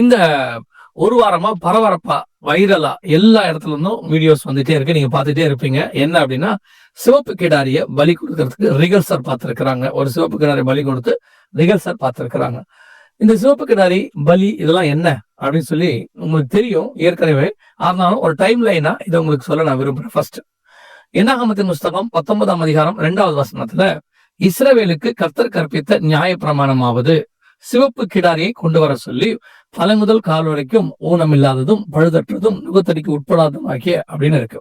இந்த ஒரு வாரமா பரபரப்பா வைரலா எல்லா இடத்துல இருந்தும் வீடியோஸ் வந்துட்டே இருக்கு. நீங்க பார்த்துட்டே இருப்பீங்க. என்ன அப்படின்னா சிவப்பு கிடாரிய பலி கொடுக்கறதுக்கு ரிகல்சர் பார்த்திருக்கிறாங்க. ஒரு சிவப்பு கிடாரி பலி கொடுத்து ரிகல்சர் பார்த்திருக்கிறாங்க. இந்த சிவப்பு கிடாரி பலி இதெல்லாம் என்ன அப்படின்னு சொல்லி உங்களுக்கு தெரியும். ஏற்கனவே ஆனாலும் ஒரு டைம் லைனா இதை உங்களுக்கு சொல்ல நான் விரும்புறேன். ஃபர்ஸ்ட் என்னாகமத்தின் புஸ்தகம் பத்தொன்பதாம் அதிகாரம் ரெண்டாவது வசனத்துல இஸ்ரவேலுக்கு கர்த்தர் கற்பித்த நியாய பிரமாணமாவது சிவப்பு கிடாரியை கொண்டு வர சொல்லி தலை முதல் கால் வரைக்கும் ஊனம் இல்லாததும் பழுதற்றதும் நுகத்தடிக்கு உட்படாததும் ஆகிய அப்படின்னு இருக்கு.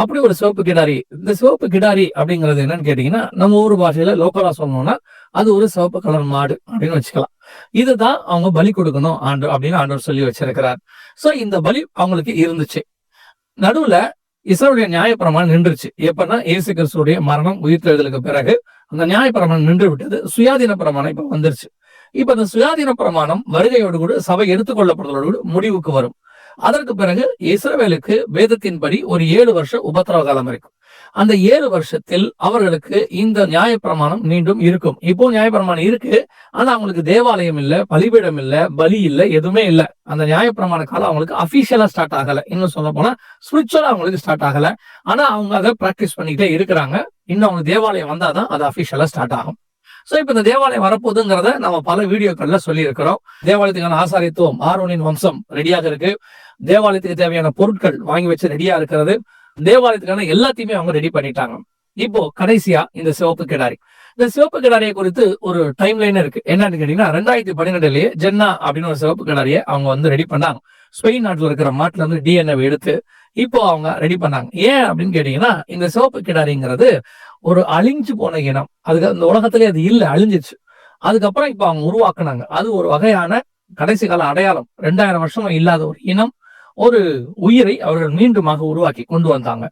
அப்படி ஒரு சிவப்பு கிடாரி இந்த சிவப்பு கிடாரி அப்படிங்கிறது என்னன்னு கேட்டீங்கன்னா நம்ம ஊர் பாஷையில லோக்கலா சொல்லணும்னா அது ஒரு சிவப்பு கலர் மாடு அப்படின்னு வச்சுக்கலாம். இதுதான் அவங்க பலி கொடுக்கணும் ஆண்டு அப்படின்னு ஆண்டவர் சொல்லி வச்சிருக்கிறார். சோ இந்த பலி அவங்களுக்கு இருந்துச்சு. நடுவுல இஸ்ரவேலுடைய நியாயப்பிரமாணம் நின்றுச்சு. எப்பன்னா இயேசு கிறிஸ்துடைய மரணம் உயிர்த்தெழுதலுக்கு பிறகு அந்த நியாயப்பிரமாணம் நின்று விட்டது. சுயாதீன பிரமாணம் இப்ப வந்துருச்சு. இப்ப இந்த சுயாதீன பிரமாணம் வருகையோடு கூட சபை எடுத்துக்கொள்ளப்படுவதோடு கூட முடிவுக்கு வரும். அதற்கு பிறகு இஸ்ரவேலுக்கு வேதத்தின்படி ஒரு ஏழு வருஷம் உபத்திரவ காலம் இருக்கும். அந்த ஏழு வருஷத்தில் அவர்களுக்கு இந்த நியாயப்பிரமாணம் மீண்டும் இருக்கும். இப்போ நியாயப்பிரமாணம் இருக்கு. ஆனா அவங்களுக்கு தேவாலயம் இல்ல பலிபீடம் இல்ல பலி இல்ல எதுவுமே இல்ல. அந்த நியாயப்பிரமாண காலம் அவங்களுக்கு அபிஷியலா ஸ்டார்ட் ஆகல. இன்னும் சொல்ல போனா ஸ்பிரிச்சுவலா அவங்களுக்கு ஸ்டார்ட் ஆகல. ஆனா அவங்க அதை பிராக்டிஸ் பண்ணிக்கிட்டே இருக்கிறாங்க. இன்னும் அவங்க தேவாலயம் வந்தாதான் அது அபிஷியலா ஸ்டார்ட் ஆகும். சோ இப்போ இந்த தேவாலயம் வரப்போகுதுங்கிறத நம்ம பல வீடியோக்கள்ல சொல்லி இருக்கிறோம் தேவாலயத்துக்கான ஆசாரித்துவம் ஆரோனின் வம்சம் ரெடியாக இருக்கு. தேவாலயத்துக்கு தேவையான பொருட்கள் வாங்கி வச்சு ரெடியா இருக்கிறது. தேவாலயத்துக்கான எல்லாத்தையுமே அவங்க ரெடி பண்ணிட்டாங்க. இப்போ கடைசியா இந்த சிவப்பு கிடாரி. இந்த சிவப்பு கிடாரியை குறித்து ஒரு டைம் லைன் இருக்கு. என்னன்னு கேட்டீங்கன்னா ரெண்டாயிரத்தி பன்னிரெண்டுலயே ஜென்னா அப்படின்னு ஒரு சிவப்பு கிடாரியை அவங்க வந்து ரெடி பண்ணாங்க. ஸ்பெயின் நாட்டுல இருக்கிற மாட்டுல இருந்து டிஎன்ஏ எடுத்து இப்போ அவங்க ரெடி பண்ணாங்க. ஏன் அப்படின்னு கேட்டீங்கன்னா இந்த சிவப்பு கிடாரிங்கிறது ஒரு அழிஞ்சு போன இனம். அதுக்கு அந்த உலகத்திலே அது இல்ல அழிஞ்சிச்சு அதுக்கப்புறம் இப்ப அவங்க உருவாக்குனாங்க. அது ஒரு வகையான கடைசி கால அடையாளம். ரெண்டாயிரம் வருஷமா இல்லாத ஒரு இனம் ஒரு உயிரை அவர்கள் மீண்டுமாக உருவாக்கி கொண்டு வந்தாங்க.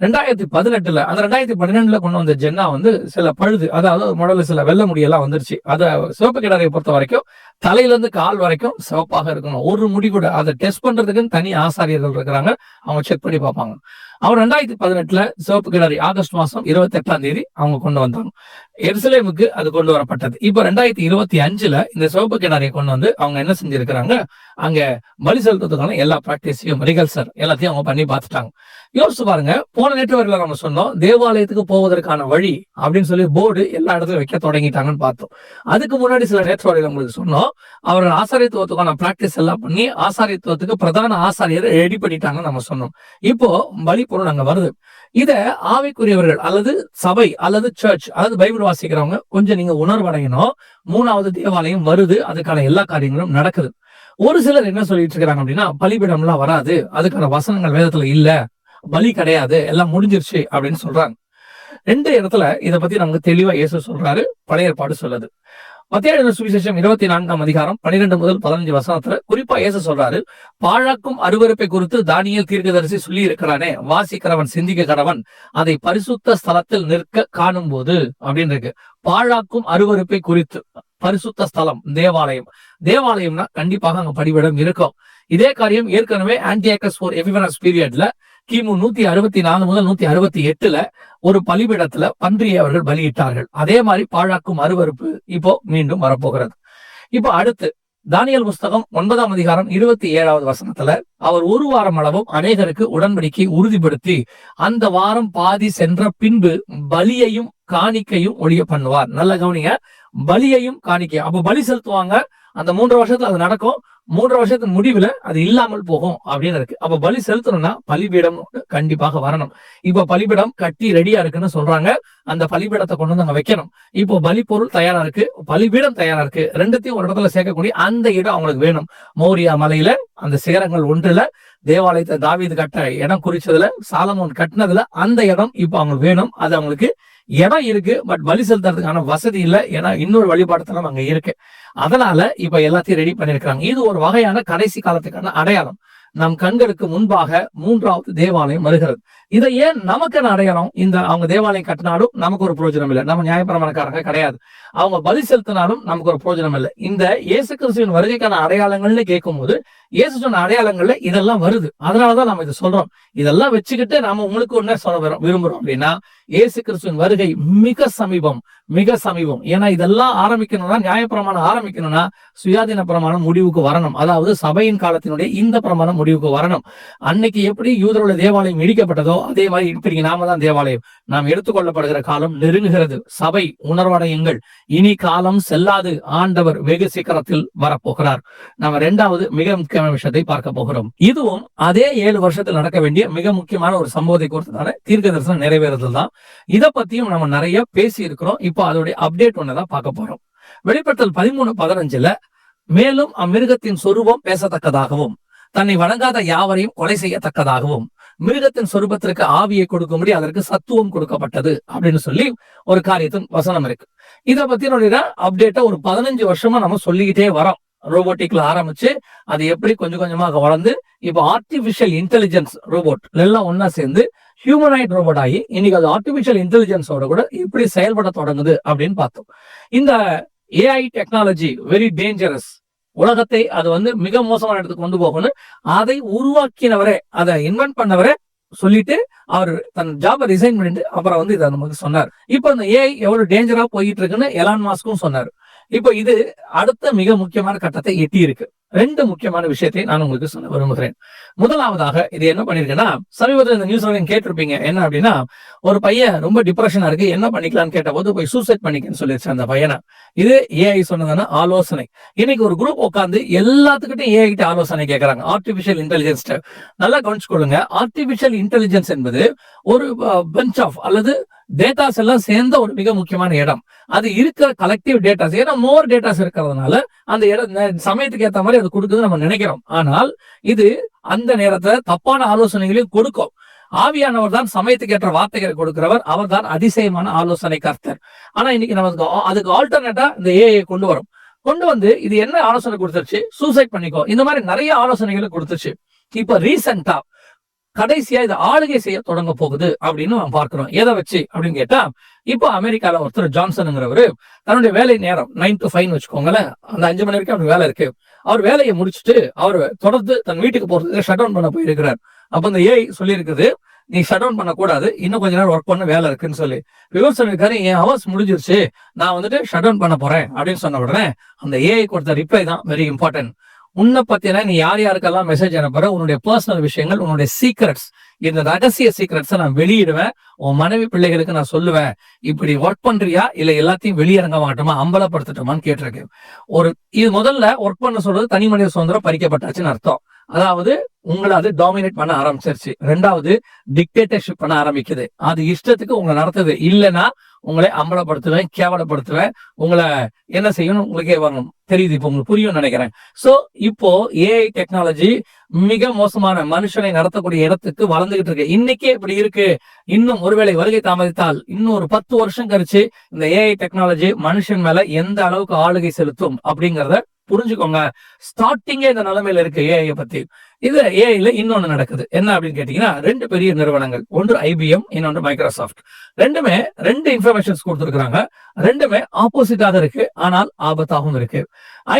ரெண்டாயிரத்தி பதினெட்டுல அந்த ரெண்டாயிரத்தி பன்னிரெண்டுல கொண்டு வந்த ஜென்னா வந்து சில பழுது அதாவது முதல்ல சில வெள்ள முடியெல்லாம் வந்துருச்சு. அத சிவப்பு கிடாரியை பொறுத்த வரைக்கும் தலையில இருந்து கால் வரைக்கும் சிவப்பாக இருக்கணும். ஒரு முடி கூட அதை டெஸ்ட் பண்றதுக்குன்னு தனி ஆசாரியர்கள் இருக்கிறாங்க. அவங்க செக் பண்ணி பார்ப்பாங்க. அவர் ரெண்டாயிரத்தி பதினெட்டுல சிவப்பு கிணறு ஆகஸ்ட் மாசம் இருபத்தி எட்டாம் தேதி அவங்க கொண்டு வந்தாங்க. எருசலேமுக்கு அது கொண்டு வரப்பட்டது. இப்ப ரெண்டாயிரத்தி இருபத்தி அஞ்சுல இந்த சிவப்பு கிணறியை கொண்டு வந்து அவங்க என்ன செஞ்சிருக்கிறாங்க? அங்க பலி செலுத்துறதுக்கான எல்லா பிராக்டிஸையும் ரிகல்சர் எல்லாத்தையும் அவங்க பண்ணி பார்த்துட்டாங்க. யோசிச்சு பாருங்க போன நெட்வொர்க்ல நம்ம சொன்னோம் தேவாலயத்துக்கு போவதற்கான வழி அப்படின்னு சொல்லி போர்டு எல்லா இடத்துலயும் வைக்க தொடங்கிட்டாங்கன்னு பார்த்தோம். அதுக்கு முன்னாடி சில நெட்வொர்க்ல உங்களுக்கு சொன்னோம் அவர்கள் ஆசாரியத்துவத்துக்கான பிராக்டிஸ் எல்லாம் பண்ணி ஆசாரியத்துவத்துக்கு பிரதான ஆசாரியரை ரெடி பண்ணிட்டாங்கன்னு நம்ம சொன்னோம். இப்போ பலி பொருள் அங்க வருது. இத ஆவிக்குரியவர்கள் அல்லது சபை அல்லது சர்ச் அல்லது பைபிள் வாசிக்கிறவங்க கொஞ்சம் நீங்க உணர்வடையணும். மூணாவது தேவாலயம் வருது அதுக்கான எல்லா காரியங்களும் நடக்குது. ஒரு சிலர் என்ன சொல்லிட்டு இருக்காங்க அப்படின்னா பலிபீடம்லாம் வராது அதுக்கான வசனங்கள் வேதத்துல இல்ல பலி கிடையாது எல்லாம் முடிஞ்சிருச்சு அப்படின்னு சொல்றாங்க. ரெண்டு இடத்துல இத பத்தி நமக்கு தெளிவா இயேசு சொல்றாரு பழைய ஏற்பாடு சொல்லுது. மத்திய சுவிசேஷம் இருபத்தி நான்காம் அதிகாரம் பன்னிரெண்டு முதல் பதினஞ்சு வசனத்துல குறிப்பா ஏச சொல்றாரு பாழாக்கும் அருவருப்பை குறித்து தானியல் தீர்க்கதரிசி சொல்லி இருக்கிறானே வாசிக்கிறவன் சிந்திக்க கடவன் அதை பரிசுத்த ஸ்தலத்தில் நிற்க காணும் போது அப்படின்னு இருக்கு. பாழாக்கும் அருவருப்பை குறித்து பரிசுத்த ஸ்தலம் தேவாலயம். தேவாலயம்னா கண்டிப்பாக அங்க படிவிடம் இருக்கும். இதே காரியம் ஏற்கனவே ஆன்டியாக்கஸ் போர் எபிவனஸ் பீரியட்ல கிமு நூத்தி அறுபத்தி நாலு முதல் நூத்தி அறுபத்தி எட்டுல ஒரு பலிபிடத்துல பன்றியை அவர்கள் பலியிட்டார்கள். அதே மாதிரி பாழாக்கும் அருவருப்பு இப்போ மீண்டும் வரப்போகிறது. இப்போ அடுத்து தானியல் புஸ்தகம் ஒன்பதாம் அதிகாரம் இருபத்தி ஏழாவது வசனத்துல அவர் ஒரு வாரம் அளவும் அநேகருக்கு உடன்படிக்கை உறுதிப்படுத்தி அந்த வாரம் பாதி சென்ற பின்பு பலியையும் காணிக்கையும் ஒழிய பண்ணுவார். நல்ல கவனிங்க. பலியையும் காணிக்கையும் அப்ப பலி செலுத்துவாங்க. அந்த மூன்று வருஷத்துல அது நடக்கும். மூன்று வருஷத்துக்கு முடிவுல அது இல்லாமல் போகும் அப்படின்னு இருக்கு. அப்ப பலி செலுத்தணும்னா பலிபீடம் கண்டிப்பாக வரணும். இப்ப பலிபீடம் கட்டி ரெடியா இருக்குன்னு சொல்றாங்க. அந்த பலிபீடத்தை கொண்டு வந்து அங்க வைக்கணும். இப்போ பலி பொருள் தயாரா இருக்கு. பலிபீடம் தயாரா இருக்கு. ரெண்டுத்தையும் ஒரு இடத்துல சேர்க்கக்கூடிய அந்த இடம் அவங்களுக்கு வேணும். மௌரியா மலையில அந்த சிகரங்கள் ஒன்றுல தேவாலயத்தை தாவீது கட்ட இடம் குறிச்சதுல சாலமோன் கட்டினதுல அந்த இடம் இப்போ அவங்களுக்கு வேணும். அது அவங்களுக்கு இடம் இருக்கு பட் பலி செலுத்துறதுக்கான வசதி இல்ல. ஏன்னா இன்னொரு வழிபாடுத்தலம் அங்க இருக்கு. அதனால இப்ப எல்லாத்தையும் ரெடி பண்ணிருக்காங்க இது ஒரு வகையான கடைசி காலத்துக்கான அடையாளம். நம் கண்களுக்கு முன்பாக மூன்றாவது தேவாலயம் வருகிறது. இதை ஏன் நமக்கு அடையாளம் இந்த அவங்க தேவாலயம் கட்டினாலும் நமக்கு ஒரு பிரயோஜனம் இல்லை. நம்ம நியாயப்பிரமாணக்காரங்க கிடையாது. அவங்க பலி செலுத்தினாலும் நமக்கு ஒரு பிரயோஜனம் இல்லை. இந்த இயேசு கிறிஸ்துவின் வருகைக்கான அடையாளங்கள்னு கேட்கும்போது இயேசு சொன்ன அடையாளங்கள்ல இதெல்லாம் வருது. அதனாலதான் நம்ம இதை சொல்றோம். இதெல்லாம் வச்சுக்கிட்டு நாம உங்களுக்கு ஒன்ன சொல்ல வரோம் விரும்புறோம் அப்படின்னா இயேசு கிறிஸ்துவின் வருகை மிக சமீபம் மிக சமீபம். ஏன்னா இதெல்லாம் ஆரம்பிக்கணும்னா நியாயப்பிரமாணம் ஆரம்பிக்கணும்னா சுயாதீன பிரமாணம் முடிவுக்கு வரணும். அதாவது சபையின் காலத்தினுடைய இந்த பிரமாணம் முடிவுக்கு வரணும். அன்னைக்கு எப்படி யூதருடைய தேவாலயம் இடிக்கப்பட்டதோ அதே மாதிரி இப்படி நாம தான் தேவாலயம். நாம் எடுத்துக்கொள்ளப்படுகிற காலம் நெருங்குகிறது. சபை உணர்வடையுங்கள். இனி காலம் செல்லாது. ஆண்டவர் வெகு சீக்கிரத்தில் வரப்போகிறார். நாம ரெண்டாவது மிக முக்கியமான விஷயத்தை பார்க்க போகிறோம். இதுவும் அதே ஏழு வருஷத்தில் நடக்க வேண்டிய மிக முக்கியமான ஒரு சம்பவத்தை குறித்ததான தீர்க்க தரிசனம் நிறைவேறுதல் தான். இதை பத்தியும் நம்ம நிறைய பேசி இருக்கிறோம் இப்போ அதோடைய அப்டேட் ஒண்ணுதான் பார்க்க போறோம். வெளிப்படுத்தல் பதிமூணு பதினஞ்சுல மேலும் அம்மிருகத்தின் சொரூபம் பேசத்தக்கதாகவும் தன்னை வணங்காத யாவரையும் கொலை செய்யத்தக்கதாகவும் மிருகத்தின் சொரூபத்திற்கு ஆவியை கொடுக்கும்படி அதற்கு சத்துவம் கொடுக்கப்பட்டது அப்படின்னு சொல்லி ஒரு காரியத்தின் வசனம் இருக்கு. இத பத்தினுடைய அப்டேட்டா ஒரு பதினஞ்சு வருஷமா நம்ம சொல்லிக்கிட்டே வரோம். ரோபோட்டிக்ல ஆரம்பிச்சு அது எப்படி கொஞ்சம் கொஞ்சமாக வளர்ந்து இப்போ ஆர்டிபிஷியல் இன்டெலிஜென்ஸ் ரோபோட் எல்லாம் ஒன்னா சேர்ந்து ஹியூமனாய்ட் ரோபோட் ஆகி இன்னைக்கு அது ஆர்டிபிஷியல் இன்டெலிஜென்ஸோட கூட இப்படி செயல்பட தொடங்குது அப்படின்னு பார்த்தோம். இந்த ஏஐ டெக்னாலஜி வெரி டேஞ்சரஸ் உலகத்தை அது வந்து மிக மோசமான இடத்துக்கு கொண்டு போகணும் அதை உருவாக்கினவரே அதை இன்வென்ட் பண்ணவரே சொல்லிட்டு அவர் தன் ஜாபை ரிசைன் பண்ணிட்டு அப்புறம் வந்து இதை நமக்கு சொன்னார். இப்போ இந்த ஏஐ எவ்வளவு டேஞ்சரா போயிட்டு இருக்குன்னு எலான் மாஸ்க்கும் சொன்னார். இப்போ இது அடுத்த மிக முக்கியமான கட்டத்தை எட்டி இருக்கு ரெண்டு முக்கியமான விஷயத்தை நான் உங்களுக்கு சொல்ல விரும்புகிறேன். முதலாவதாக இது என்ன பண்ணிருக்கேன்னா சமீபத்தில் இந்த நியூஸ் நீங்க கேட்டிருப்பீங்க. என்ன அப்படின்னா ஒரு பையன் ரொம்ப டிப்ரெஷனா இருக்கு என்ன பண்ணிக்கலாம்னு கேட்ட போது போய் சூசைட் பண்ணிக்கன்னு சொல்லிருச்சு அந்த பையனை. இது ஏஐ சொன்னதான ஆலோசனை. இன்னைக்கு ஒரு குரூப் உட்காந்து எல்லாத்துக்கிட்டையும் ஏஐ கிட்ட ஆலோசனை கேட்கறாங்க ஆர்டிபிஷியல் இன்டெலிஜென்ஸ் நல்லா கவனிச்சுக்கொள்ளுங்க. ஆர்டிபிஷியல் இன்டெலிஜென்ஸ் என்பது ஒரு பெஞ்ச் ஆஃப் அல்லது டேட்டாஸ் எல்லாம் சேர்ந்த ஒரு மிக முக்கியமான இடம். அது இருக்கிற கலெக்டிவ் டேட்டாஸ் ஏன்னா மோர் டேட்டாஸ் இருக்கிறதுனால அந்த இடம் சமயத்துக்கு ஏத்த மாதிரி அது கொடுக்குதுன்னு நம்ம நினைக்கிறோம். ஆனால் இது அந்த நேரத்துல தப்பான ஆலோசனைகளையும் கொடுக்கும். ஆவியானவர் தான் சமயத்துக்கு ஏற்ற வார்த்தைகளை கொடுக்கிறவர். அவர் தான் அதிசயமான ஆலோசனை கர்த்தர். ஆனா இன்னைக்கு நமக்கு அதுக்கு ஆல்டர்னேட்டா இந்த ஏஐ கொண்டு வரும். கொண்டு வந்து இது என்ன ஆலோசனை கொடுத்துருச்சு? சூசைட் பண்ணிக்கோ. இந்த மாதிரி நிறைய ஆலோசனைகளை கொடுத்துச்சு இப்ப ரீசெண்டா கடைசியா இது ஆளுகை செய்ய தொடங்க போகுது அப்படின்னு பார்க்கிறோம். எதை வச்சு? அப்படின்னு கேட்டா இப்போ அமெரிக்கால ஒருத்தர் ஜான்சனுங்கிறவரு தன்னுடைய வேலை நேரம் நைன் டு ஃபைவ் வச்சுக்கோங்களேன். அந்த அஞ்சு மணி வரைக்கும் அவருக்கு வேலை இருக்கு. அவர் வேலையை முடிச்சுட்டு அவர் தொடர்ந்து தன் வீட்டுக்கு போறதுக்கு ஷட் டவுன் பண்ண போயிருக்கிறார். அப்ப இந்த ஏஐ சொல்லியிருக்குது நீ ஷட் டவுன் பண்ணக்கூடாது. இன்னும் கொஞ்ச நேரம் ஒர்க் பண்ண வேலை இருக்குன்னு சொல்லி. இவர் சொல்லியிருக்காரு என் ஹவர்ஸ் முடிஞ்சிருச்சு. நான் வந்துட்டு ஷட் டவுன் பண்ண போறேன். அப்படின்னு சொன்ன உடனே அந்த ஏஐ கொடுத்த ரிப்ளை தான் வெரி இம்பார்ட்டன்ட் உன்னை பத்தின நீ யார் யாருக்கெல்லாம் மெசேஜ் அனுப்புற உன்னுடைய பர்சனல் விஷயங்கள் உன்னுடைய சீக்ரெட்ஸ் இந்த ரகசிய சீக்ரெட்ஸை நான் வெளியிடுவேன். உன் மனைவி பிள்ளைகளுக்கு நான் சொல்லுவேன் இப்படி ஒர்க் பண்றியா? இல்ல எல்லாத்தையும் வெளியிறங்க மாட்டோமா? அம்பலப்படுத்தட்டுமான்னு கேட்டிருக்கேன். ஒரு இது முதல்ல ஒர்க் பண்ண சொல்றது தனி மனித சுதந்திரம் பறிக்கப்பட்டாச்சுன்னு அர்த்தம். அதாவது உங்களை அது டாமினேட் பண்ண ஆரம்பிச்சிருச்சு. ரெண்டாவது டிக்டேட்டர்ஷிப் பண்ண ஆரம்பிக்குது. அது இஷ்டத்துக்கு உங்களை நடத்துது. இல்லைன்னா உங்களை அம்பலப்படுத்துவேன் கேவலப்படுத்துவேன். உங்களை என்ன செய்யணும் உங்களுக்கே வரணும் தெரியுது இப்போ உங்களுக்கு புரியும் நினைக்கிறேன். சோ இப்போ ஏஐ டெக்னாலஜி மிக மோசமான மனுஷனை நடத்தக்கூடிய இடத்துக்கு வளர்ந்துகிட்டு இருக்கு. இன்னைக்கே இப்படி இருக்கு. இன்னும் ஒருவேளை வருகை தாமதித்தால் இன்னும் ஒரு பத்து வருஷம் கழிச்சு இந்த ஏஐ டெக்னாலஜி மனுஷன் மேல எந்த அளவுக்கு ஆளுகை செலுத்தும் அப்படிங்கிறத புரிஞ்சுக்கோங்க. ஸ்டார்டிங்கே இந்த நிலைமையில இருக்கு ஏஐ பத்தி. இது ஏஐல இன்னொன்னு நடக்குது. என்ன அப்படின்னு கேட்டீங்கன்னா ரெண்டு பெரிய நிறுவனங்கள். ஒன்று ஐபிஎம் இன்னொன்று மைக்ரோசாஃப்ட் ரெண்டுமே ரெண்டு இன்ஃபர்மேஷன்ஸ் கொடுத்துருக்காங்க ரெண்டுமே ஆப்போசிட்டாக இருக்கு. ஆனால் ஆபத்தாகவும் இருக்கு.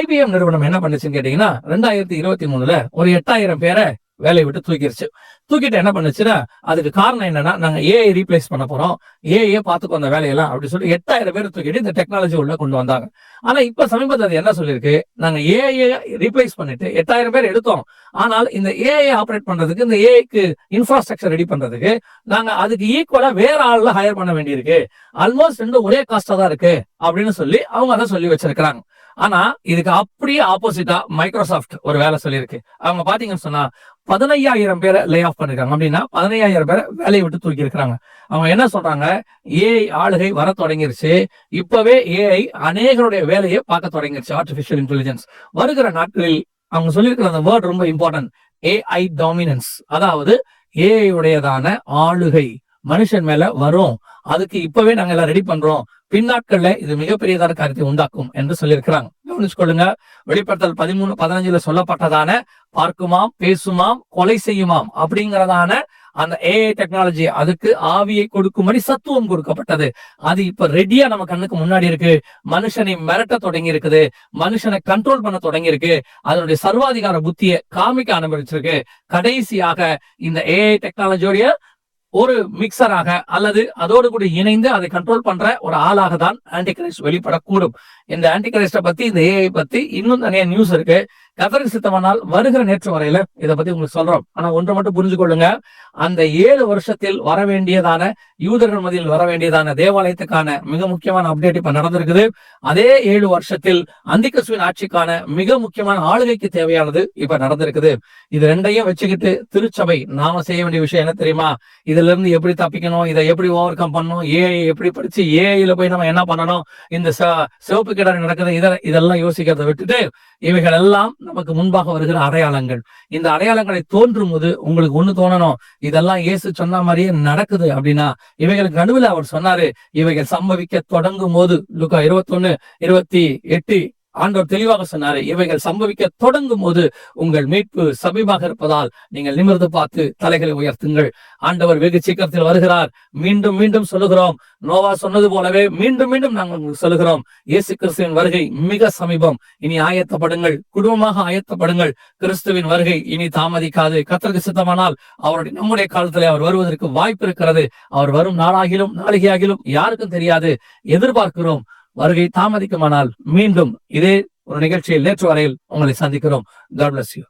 ஐபிஎம் நிறுவனம் என்ன பண்ணுச்சுன்னு கேட்டீங்கன்னா ரெண்டாயிரத்தி இருபத்தி மூணுல ஒரு எட்டாயிரம் பேரை வேலையை விட்டு தூக்கிருச்சு. தூக்கிட்டு என்ன பண்ணுச்சுன்னா அதுக்கு காரணம் என்னன்னா நாங்க ஏஐ ரீப்ளேஸ் பண்ண போறோம். ஏஐ பாத்துக்கோ அந்த வேலையெல்லாம் அப்படின்னு சொல்லி எட்டாயிரம் பேர் தூக்கிட்டு இந்த டெக்னாலஜி உள்ள கொண்டு வந்தாங்க. ஆனா இப்ப சமீபத்தில் அது என்ன சொல்லியிருக்கு? நாங்க ஏஐ ரீப்ளேஸ் பண்ணிட்டு எட்டாயிரம் பேர் எடுத்தோம். ஆனால் இந்த ஏஐ ஆபரேட் பண்றதுக்கு இந்த ஏஐக்கு இன்ஃப்ராஸ்ட்ரக்சர் ரெடி பண்றதுக்கு நாங்க அதுக்கு ஈக்குவலா வேற ஆள்ல ஹையர் பண்ண வேண்டியிருக்கு. ஆல்மோஸ்ட் ரெண்டும் ஒரே காஸ்டா தான் இருக்கு அப்படின்னு சொல்லி அவங்க அதை சொல்லி வச்சிருக்கிறாங்க. ஆனா இதுக்கு அப்படியே ஆப்போசிட்டா மைக்ரோசாஃப்ட் ஒரு வேலை சொல்லியிருக்கு. அவங்க பாத்தீங்கன்னு சொன்னா பதினையாயிரம் பேரை லே ஆஃப் பண்ணிருக்காங்க. அப்படின்னா பதினையாயிரம் பேரை வேலையை விட்டு தூக்கி இருக்கிறாங்க. அவங்க என்ன சொல்றாங்க? ஏஐ ஆளுகை வர தொடங்கிருச்சு. இப்பவே ஏஐ அநேகருடைய வேலையை பார்க்க தொடங்கிருச்சு. ஆர்டிபிஷியல் இன்டெலிஜென்ஸ் வருகிற நாட்களில் அவங்க சொல்லியிருக்கிற அந்த வேர்ட் ரொம்ப இம்பார்ட்டன்ட் ஏஐ டாமினன்ஸ் அதாவது ஏஐ உடையதான ஆளுகை. மனுஷன் மேல வரும். அதுக்கு இப்பவே நாங்க எல்லாம் ரெடி பண்றோம். பின்னாட்கள்ல இது மிகப்பெரியதான காரியத்தை உண்டாக்கும் என்று சொல்லியிருக்கிறாங்க. கவனிச்சுக்கொள்ளுங்க. வெளிப்படுத்தல் பதிமூணு பதினஞ்சுல சொல்லப்பட்டதான பார்க்குமாம் பேசுமாம் கொலை செய்யுமாம் அப்படிங்கிறதான அந்த ஏஐ டெக்னாலஜி அதுக்கு ஆவியை கொடுக்கும்படி சத்துவம் கொடுக்கப்பட்டது. அது இப்ப ரெடியா நம்ம கண்ணுக்கு முன்னாடி இருக்கு. மனுஷனை மிரட்ட தொடங்கி இருக்குது மனுஷனை கண்ட்ரோல் பண்ண தொடங்கி இருக்கு அதனுடைய சர்வாதிகார புத்தியை காமிக்க ஆரம்பிச்சிருக்கு. கடைசியாக இந்த ஏஐ டெக்னாலஜியோடைய ஒரு மிக்சராக அல்லது அதோடு கூட இணைந்து அதை கண்ட்ரோல் பண்ற ஒரு ஆளாக தான் ஆன்டி கிரைஸ்ட் வெளிப்படக்கூடும். இந்த ஆன்டி பத்தி இந்த ஏஐ பத்தி இன்னும் நிறைய நியூஸ் இருக்கு. கத்தருக்கு சித்தமானால் வருகிற நேற்று வரையில இதை பத்தி உங்களுக்கு சொல்றோம். ஆனா ஒன்று மட்டும் புரிஞ்சு கொள்ளுங்க அந்த ஏழு வருஷத்தில் வர வேண்டியதான யூதர்கள் மதியில் வர வேண்டியதான தேவாலயத்துக்கான மிக முக்கியமான அப்டேட் இப்ப நடந்திருக்குது. அதே ஏழு வருஷத்தில் அந்திகசுவின் ஆட்சிக்கான மிக முக்கியமான ஆளுகைக்கு தேவையானது இப்ப நடந்திருக்குது. இது ரெண்டையும் வச்சுக்கிட்டு திருச்சபை நாம செய்ய வேண்டிய விஷயம் என்ன தெரியுமா? இதுல இருந்து எப்படி தப்பிக்கணும்? இதை எப்படி ஓவர் கம் பண்ணணும் ஏஐ எப்படி படிச்சு ஏஐல போய் நம்ம என்ன பண்ணணும்? இந்த சிவப்பு கிணறு நடக்குது இத இதெல்லாம் யோசிக்கிறத விட்டுட்டு இவைகள் எல்லாம் நமக்கு முன்பாக வருகிற அடையாளங்கள். இந்த அடையாளங்களை தோன்றும் போது உங்களுக்கு ஒண்ணு தோணணும். இதெல்லாம் இயேசு சொன்ன மாதிரியே நடக்குது அப்படின்னா இவைகளுக்கு நடுவில் அவர் சொன்னாரு இவைகள் சம்பவிக்க தொடங்கும் போது லுக்கா இருபத்தொன்னு இருபத்தி எட்டு ஆண்டவர் தெளிவாக சொன்னாரு இவைகள் சம்பவிக்க தொடங்கும் போது உங்கள் மீட்பு சமீபமாக இருப்பதால் நீங்கள் நிமிர்ந்து பார்த்து தலைகளை உயர்த்துங்கள். ஆண்டவர் வெகு சீக்கிரத்தில் வருகிறார். மீண்டும் மீண்டும் சொல்லுகிறோம். நோவா சொன்னது போலவே மீண்டும் மீண்டும் நாங்கள் உங்களுக்கு சொல்லுகிறோம். இயேசு கிறிஸ்துவின் வருகை மிக சமீபம். இனி ஆயத்தப்படுங்கள். குடும்பமாக ஆயத்தப்படுங்கள். கிறிஸ்துவின் வருகை இனி தாமதிக்காது. கத்தருக்கு சித்தமானால் அவருடைய நம்முடைய காலத்திலே அவர் வருவதற்கு வாய்ப்பு இருக்கிறது. அவர் வரும் நாளாகிலும் நாளிகையாகிலும் யாருக்கும் தெரியாது. எதிர்பார்க்கிறோம். வருகை தாமதிக்குமானால் மீண்டும் இதே ஒரு நிகழ்ச்சியில் நேற்று வரையில் உங்களை சந்திக்கிறோம். God bless you